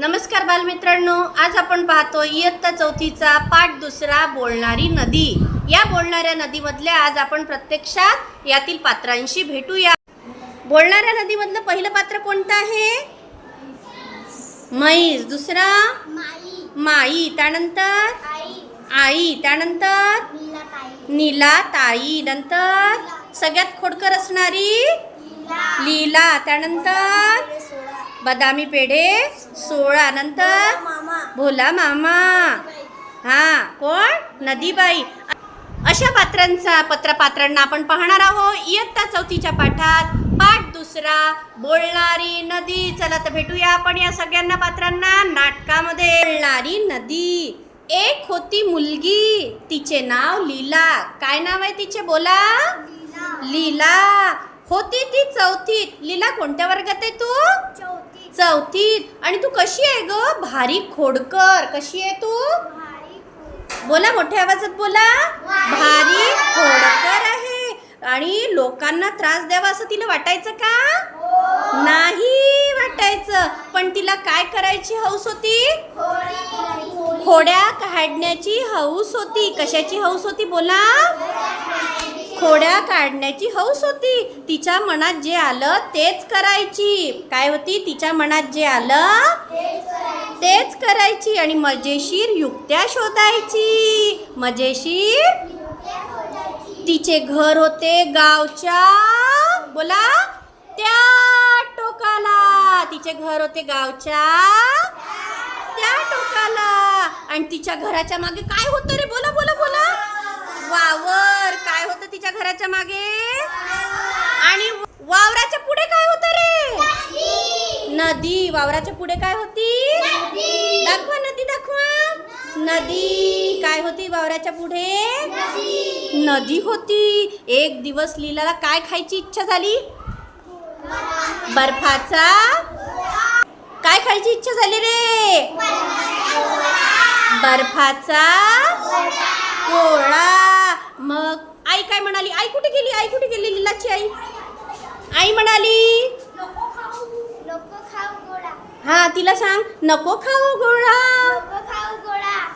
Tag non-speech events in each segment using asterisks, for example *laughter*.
नमस्कार बालमित्रांनो आज आपण पाहतो इयत्ता चौथीचा पाठ दुसरा बोलणारी नदी. या बोलणाऱ्या नदीमधल्या आज आपण प्रत्यक्षात यातील पात्रांशी भेटूया. बोलणाऱ्या नदीमधलं पहिलं पात्र कोणतं आहे? म्हैस. दुसरा? माई. त्यानंतर? आई. त्यानंतर? नीला ताई नंतर? सगळ्यात खोडकर असणारी? लीला. त्यानंतर? बदामी पेढे सोळा नंतर मामा. भोला मामा. हा कोण? नदीबाई. अशा पात्रांचा पत्रपात्रांना आपण पाहणार आहोत. इयत्ता चौथीच्या पाठात पाठ दुसरा बोलणारी नदी. चला तर भेटूया आपण या सगळ्यांना पात्रांना. नाटकामध्ये बोलणारी नदी. एक होती मुलगी. तिचे नाव लीला. काय नाव आहे तिचे? बोला. लीला. लीला. होती ती चौथीत. लीला कोणत्या वर्गात आहे तू? चौथी चौथीत. आणि तू कशी आहे ग? भारी खोडकर. कशी आहे तू? भारी बोला मोठ्या आवाजात बोला. भारी खोडकर. आहे. आणि लोकांना त्रास द्यावा असं तिला वाटायचं का? नाही वाटायचं. पण तिला काय करायची हौस होती? खोड्या काढण्याची हौस होती. कशाची हौस होती बोला? खोड्या काढण्याची हौस होती. तिच्या मनात जे आलं तेच करायची. काय होती? तिच्या मनात जे आलं तेच करायची आणि मजेशीर युक्त्या शोधायची. मजेशीर तिचे घर होते गावच्या बोला त्या टोकाला. तिचे घर होते गावच्या त्या टोकाला. आणि तिच्या घराच्या मागे काय होतं रे? बोला बोला बोला. वावर वावराच्या मागे? आणि वावराच्या पुढे काय होतं रे? नदी. वावराच्या पुढे काय होती? दाखवा नदी दाखवा. नदी. काय होती वावराच्या पुढे? नदी होती. एक दिवस लीलाला काय खायची इच्छा झाली? बर्फाचा. काय खायची इच्छा झाली रे? बर्फाचा. म्हणाली आई कुठे गेली? आई कुठे गेली? लीलाची आई. आई म्हणाली हा तिला सांग नको खाऊ गोळा.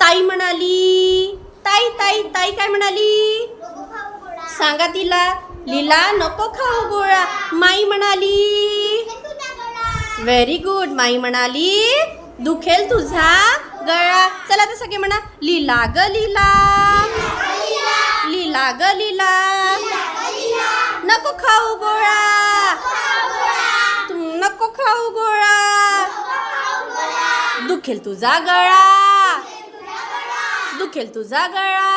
ताई म्हणाली ताई ताई ताई काय म्हणाली? सांगा तिला लीला नको खाऊ गोळा. माई म्हणाली व्हेरी गुड माई म्हणाली दुखेल तुझा गळा. चला तर सगळे म्हणा लीला ग लीला. लागलीला. नको खाऊ गोळा. तू नको खाऊ गोळा. दुखेल तुझा गळा. दुखेल तुझा गळा.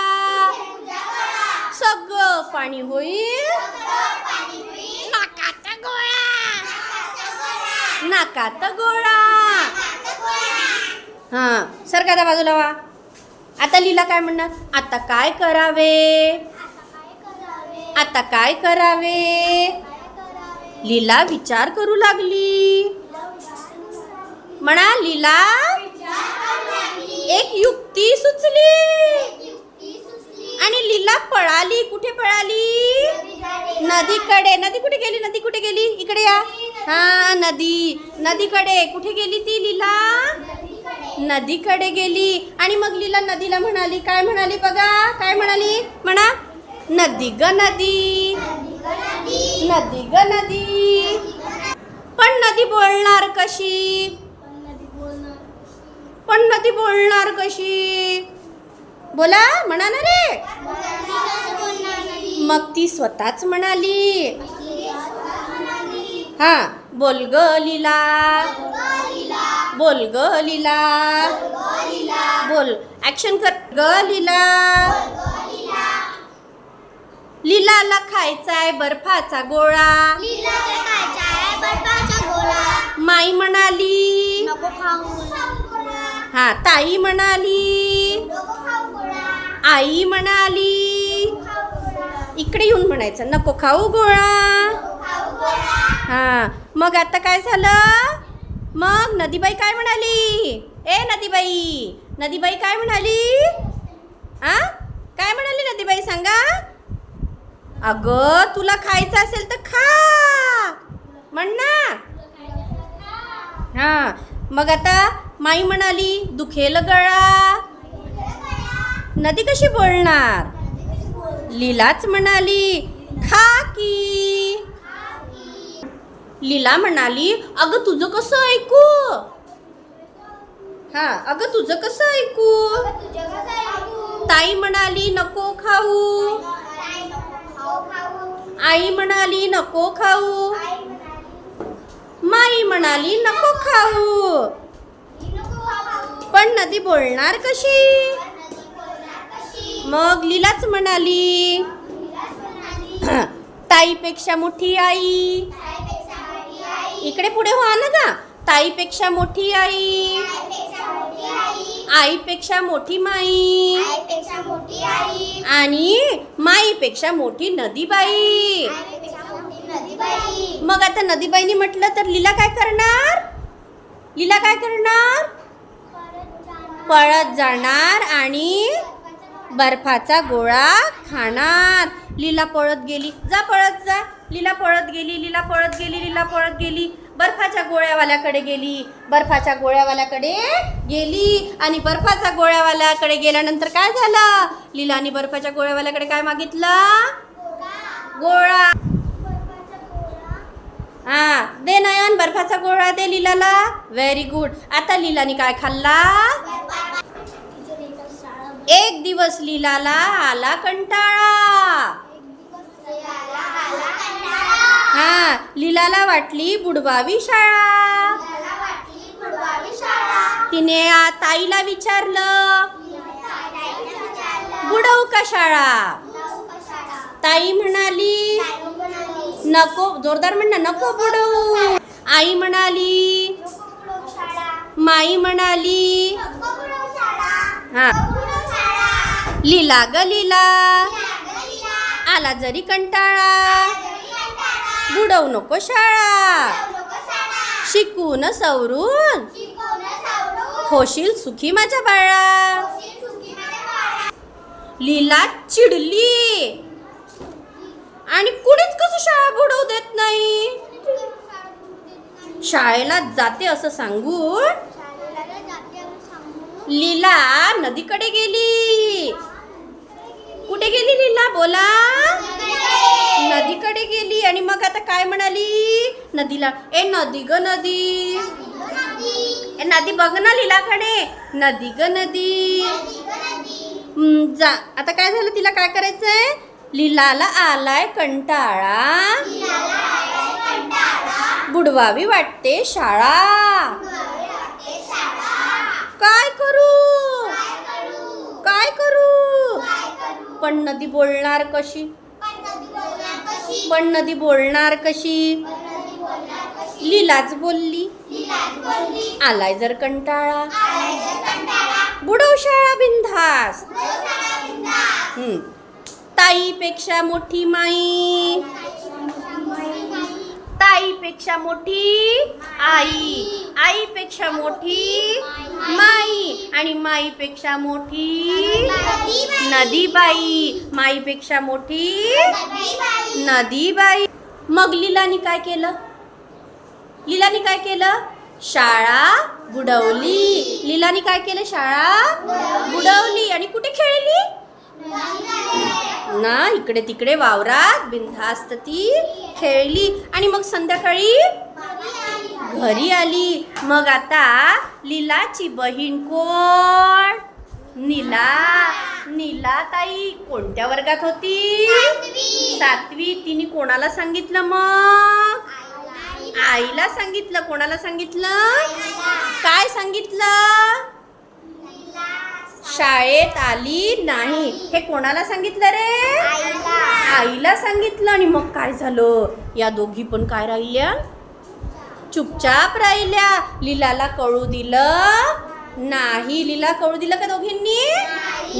सगळं पाणी होईल. नाकात गोळा. नाकात गोळा. हा सरका बाजूला वा. आता लीला काय म्हणणार? आता काय करावे? आता काय करावे? लीला विचार करू लागली. म्हणा लीला एक युक्ती सुचली. आणि लीला पळाली. कुठे पळाली? नदीकडे. नदी कुठे गेली? नदी कुठे गेली? इकडे या. हा नदी. नदीकडे. कुठे गेली ती लीला? नदीकडे गेली आणि मग लीला नदीला म्हणाली काय म्हणाली बघा? काय म्हणाली? म्हणा नदी ग नदी. नदी ग नदी. पण नदी बोलणार कशी? पण नदी बोलणार कशी? बोला म्हणा ना रे. मग ती स्वतःच म्हणाली. हा बोल ग लीला. बोल ग लीला. बोल. ऍक्शन कर ग लीला. लीलाला खायचाय बर्फाचा गोळा. लीलाला खायचा आहे बर्फाचा गोळा माई म्हणाली हा ताई म्हणाली. आई म्हणाली. इकडे येऊन म्हणायचं नको खाऊ गोळा. हा मग आता काय झालं? मग नदीबाई काय म्हणाली? ए नदीबाई नदीबाई काय म्हणाली? आ? काय म्हणाली नदीबाई सांगा? अगं तुला खायचं असेल तर खा. म्हण ना. हा. मग आता माई म्हणाली दुखेल गळा. नदी कशी बोलणार? लीलाच म्हणाली खा की. लीला म्हणाली अगं तुझं कसं ऐकू? हा अगं तुझं कसं ऐकू? ताई म्हणाली नको खाऊ. आई म्हणाली नको खाऊ. माई म्हणाली नको खाऊ. पण नदी बोलणार कशी? मग लीलाच म्हणाली ताईपेक्षा मोठी आई. इकडे पुढे व्हा ना गा. ताईपेक्षा मोठी आई. आईपेक्षा मोठी माई. आणि माईपेक्षा मोठी नदीबाई. नदीबाई मग आता नदीबाईनी म्हटलं तर लीला काय करणार? लीला काय करणार? पळत जाणार आणि बर्फाचा गोळा खाणार. लीला पळत गेली. जा पळत जा. लीला पळत गेली लीला पळत गेली लीला पळत गेली. बर्फाच्या गोळ्यावाल्याकडे गेली. बर्फाच्या गोळ्यावाल्याकडे गेली. आणि बर्फाच्या गोळ्यावाल्याकडे गेल्यानंतर काय झालं? लीलाने बर्फाच्या गोळ्यावाल्याकडे काय मागितलं? गोळा. हा दे नयन बर्फाचा गोळा दे लीलाला. व्हेरी गुड आता लीलाने काय खाल्ला? एक दिवस लीलाला आला कंटाळा हा लीलाला वाटली बुडवावी शाळा. तिने आ- ताईला विचारलं बुडवू का शाळा? ताई म्हणाली नको जोरदार म्हण ना नको बुडवू. आई म्हणाली माई म्हणाली हा लीला ग लीला आला जरी कंटाळा. बुडवू नको शाळा. शिकून सवरून. होशील सुखी माझ्या बाळा. लीला चिडली. आणि कुणीच कसं शाळा बुडवू देत नाही? शाळेला जाते असं सांगून लीला नदीकडे गेली. कुठे गेली लीला? बोला. नदीकडे गेली आणि मग आता काय म्हणाली? नदीला. ए नदी ग नदी. ए नदी बघ ना लीलाकडे नदी ग नदी. जा. आता काय झालं? तिला काय करायचंय? लीलाला आलाय कंटाळा. बुडवावी वाटते शाळा. काय करू? काय करू? पण नदी बोलणार कशी? पण नदी बोलणार कशी? लीलाच बोलली. आलाय जर कंटाळा. बुडवशाळा बिंधास बिनधास ताईपेक्षा मोठी माई. आईपेक्षा मोठी आई. आईपेक्षा मोठी माई. आणि माईपेक्षा मोठी नदीबाई. माईपेक्षा मोठी नदीबाई. मग लिलानी काय केलं? लिलानी काय केलं? शाळा बुडवली. लिलानी काय केलं? शाळा बुडवली. आणि कुठे खेळली? ना इकडे तिकडे वावरात बिनधास्त ती खेळली. आणि मग संध्याकाळी घरी आली. मग आता लीलाची बहीण कोण? नीला. नीला ताई कोणत्या वर्गात होती? सातवी. तिने कोणाला सांगितलं मग? आईला सांगितलं. कोणाला सांगितलं? काय सांगितलं? शाळेत आली नाही. हे कोणाला सांगितलं रे? आईला सांगितलं आणि मग काय झालं? या दोघी पण काय राहिल्या? चुपचाप राहिल्या. लीलाला कळू दिलं? नाही. लीला कळू दिलं का दोघींनी?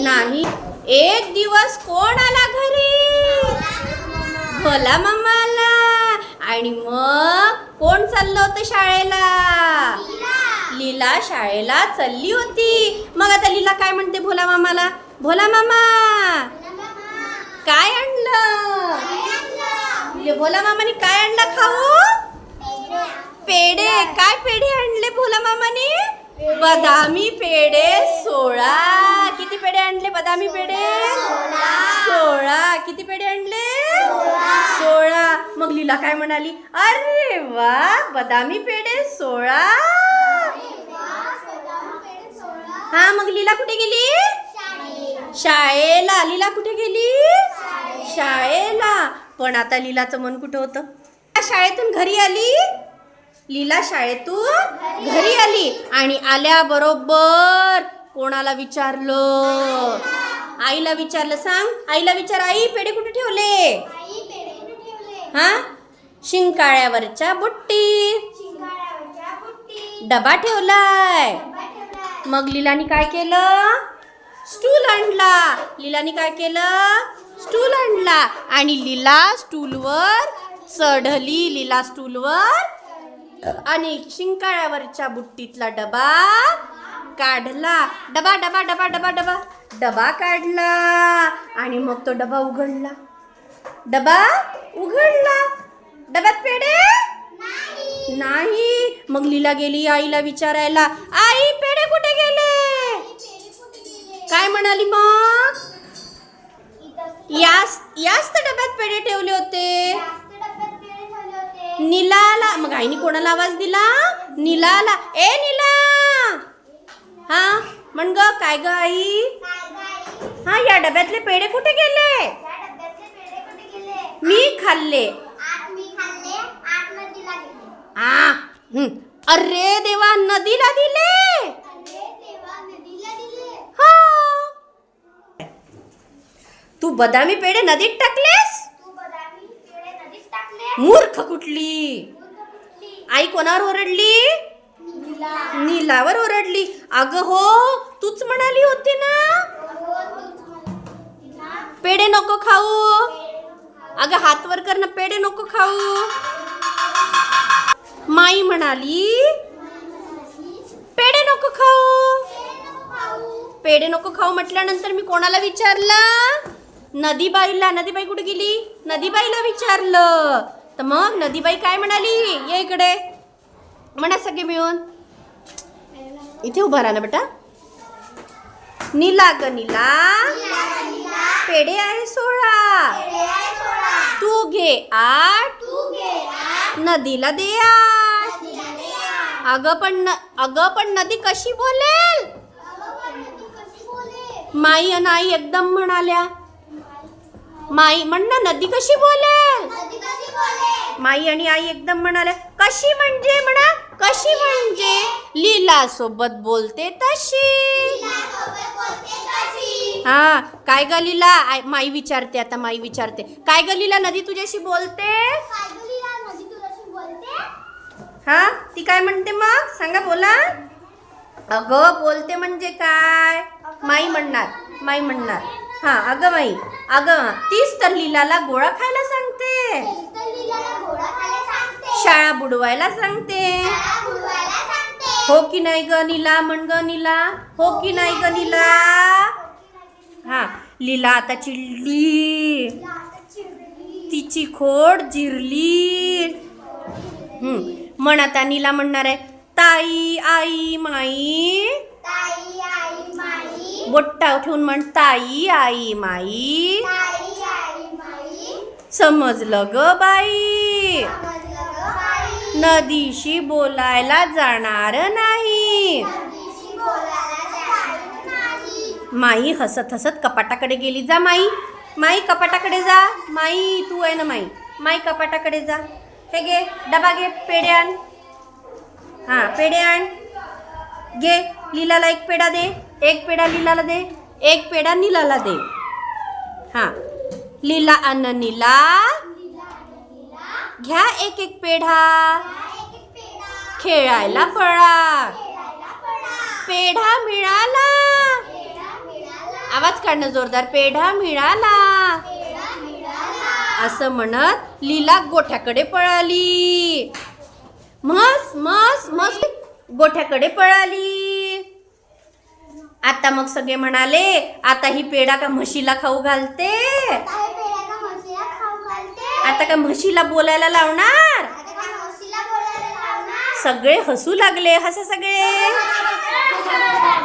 नाही. एक दिवस कोण आला घरी? भला मम्मा आला आणि मग कोण चाललं होतं शाळेला? लीला. शाळेला चालली होती. मग आता लीला काय म्हणते भोला मामाला? भोला मामा! काय आणलं? भोला मामाने काय आणलं खाऊ? पेढे. काय पेढे आणले भोला मामाने? बदामी पेढे सोळा. किती पेढे आणले बदामी पेढे? सोळा. किती पेढे आणले? सोळा. मग लीला काय म्हणाली? अरे वा बदामी पेढे सोळा. हा मग लीला कुठे गेली? शाळेला. लीला कुठे गेली? शाळेला. पण आता लीलाचं मन कुठं होतं? शाळेतून घरी आली? लीला शाळेतून घरी आली आणि आल्याबरोबर कोणाला विचारलं? आईला विचारलं सांग. आईला विचार आई पेढे कुठे ठेवले? हा? शिंकाळ्यावरच्या बुट्टी. डबा ठेवलाय. मग लीलानी काय केलं? स्टूल आणला. लीलानी काय केलं? स्टूल आणला. आणि लीला स्टूलवर चढली. लीला स्टूलवर आणि शिंकाळ्यावरच्या बुट्टीतला डबा काढला. डबा डबा डबा डबा डबा. डबा काढला आणि मग तो डबा उघडला. डबा उघडला. डब्यात पेढे? नाही. मग लीला गेली आईला विचारायला आई पेढे कुठे गेले? काय म्हणाली मग? याच याच तर डब्यात पेढे ठेवले होते. निलाला मग आईने कोणाला आवाज दिला? निलाला. ए निला हा म्हण ग काय ग आई? हा या डब्यातले पेढे कुठे गेले? मी खाल्ले. आ अरे देवा नदीला दिले. हा. तू बदामी पेढे नदीत टाकलेस? मूर्ख कुठली? आई कोणावर ओरडली? नीलावर ओरडली. अगं हो तूच म्हणाली होती ना? पेढे नको खाऊ. अगं हातवर कर ना पेढे नको खाऊ. माई म्हणाली पेढे नको खाऊ. पेढे नको खाऊ म्हटल्यानंतर मी कोणाला विचारलं? नदीबाईला. नदीबाई कुठे गेली? नदीबाईला विचारलं. तर मग नदीबाई काय म्हणाली? ये इकडे. म्हणा सगळे मिळून. इथे उभा राहा ना बेटा. नीला ग नीला. पेढे आहे सोळा. तू घे आठ. नदीला दे आठ. अगं पण न- अगं पण नदी कशी बोलेल? माई आणि आई एकदम म्हणाल्या. माई म्हण ना नदी कशी बोलेल माई आणि आई एकदम म्हणाल्या कशी म्हणजे? म्हणा कशी म्हणजे? लीला सोबत बोलते तशी. हा काय ग लीला? आय- माई विचारते आता माई विचारते. काय ग लीला नदी तुझ्याशी बोलते? हा ती काय म्हणते मग? सांगा बोला. अगं बोलते म्हणजे काय? माई म्हणणार माई म्हणणार. हा अगं माई अगं तीच तर लीलाला गोळा खायला सांगते. शाळा बुडवायला सांगते. हो की नाही ग नीला म्हण ग नीला? हो की नाही ग नीला? हा लीला आता चिडली. तिची खोड जिरली. हम्म म्हण आता नीला म्हणणार आहे ताई आई माई बोट्टाव ठेवून म्हण ताई आई माई. समजलं ग बाई. नदीशी बोलायला जाणार नाही. माई हसत हसत कपाटाकडे गेली जा माई. माई कपाटाकडे जा. माई तू आहे ना माई. माई कपाटाकडे जा. हे घे डबा घे पेढे आण. हां पेढे आण. घे. लीलाला एक पेढा दे एक पेढा लीलाला दे एक पेढा नीलाला दे हां लीला अन्न नीला घ्या एक एक पेढा खेळायला पळा पेढा मिळाला आवाज काढणं जोरदार पेढा मिळाला असं म्हणत लीला गोठ्याकडे पळाली मस मस मस गोठ्याकडे पळाली आता मग सगळे म्हणाले आता ही पेढा का म्हशीला खाऊ घालते? आता का म्हशीला बोलायला लावणार? सगळे हसू लागले हसा सगळे. *laughs*